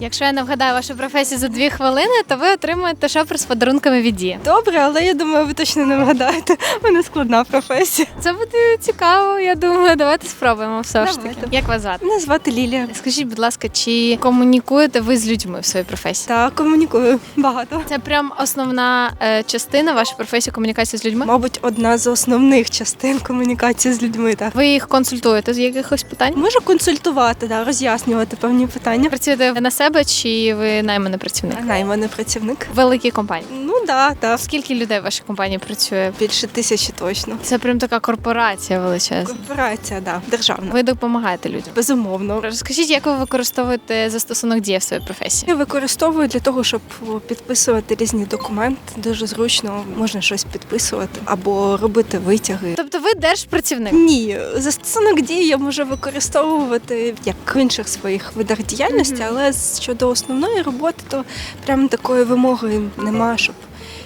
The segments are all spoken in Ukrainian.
Якщо я не вгадаю вашу професію за дві хвилини, то ви отримуєте шопер з подарунками від Дії. Добре, але я думаю, ви точно не вгадаєте. У мене складна професія. Це буде цікаво. Я думаю, давайте спробуємо все ж таки. Давайте. Як вас звати? Мене звати Лілія. Скажіть, будь ласка, чи комунікуєте ви з людьми в своїй професії? Та комунікую багато. Це прям основна е, частина вашої професії комунікації з людьми. Мабуть, одна з основних частин комунікації з людьми. Так Ви їх консультуєте з якихось питань? можу консультувати, да, роз'яснювати певні питання. Працюєте на себе чи ви найманий працівник? Найманий працівник. Великі компанії. Ну да, так. Скільки людей в вашій компанії працює? Більше тисячі точно. Це прям така корпорація величезна. Корпорація, да, державна. Ви допомагаєте людям. Безумовно. Розкажіть, як ви використовуєте застосунок дія в своїй професії? Я використовую для того, щоб підписувати різні документи. Дуже зручно можна щось підписувати або робити витяги. Тобто ви держпрацівник? Ні, застосунок дії я можу використовувати як в інших своїх видах діяльності, Мгм. але щодо основної роботи, то прям такої вимоги нема, щоб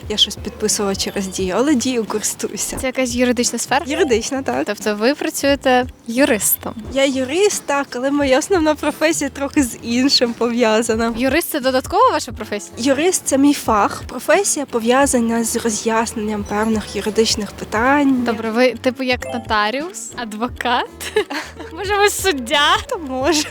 я щось підписувала через дію, але дію користуюся. Це якась юридична сфера? Юридична, так. Тобто ви працюєте юристом. Я юрист, так, але моя основна професія трохи з іншим пов'язана. Юрист це додаткова ваша професія? Юрист це мій фах. Професія пов'язана з роз'ясненням певних юридичних питань. Добре, ви типу як нотаріус, адвокат? Може, ви суддя? то може.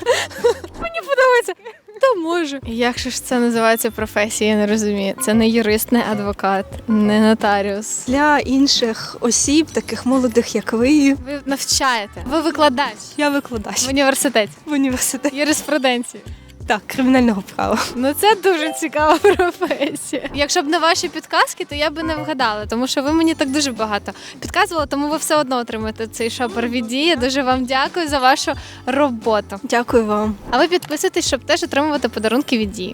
Мені подобається. То може. Як же ж це називається професія? Я не розумію. Це не юрист, не адвокат, не нотаріус. Для інших осіб, таких молодих, як ви, Ви навчаєте. Ви викладач я викладач в університеті. в університеті. Юриспруденції. Так, кримінального права. Ну це дуже цікава професія. Якщо б не ваші підказки, то я би не вгадала, тому що ви мені так дуже багато підказували, тому ви все одно отримаєте цей шопер від дії. Дуже вам дякую за вашу роботу. Дякую вам. А ви підписуйтесь, щоб теж отримувати подарунки від дії.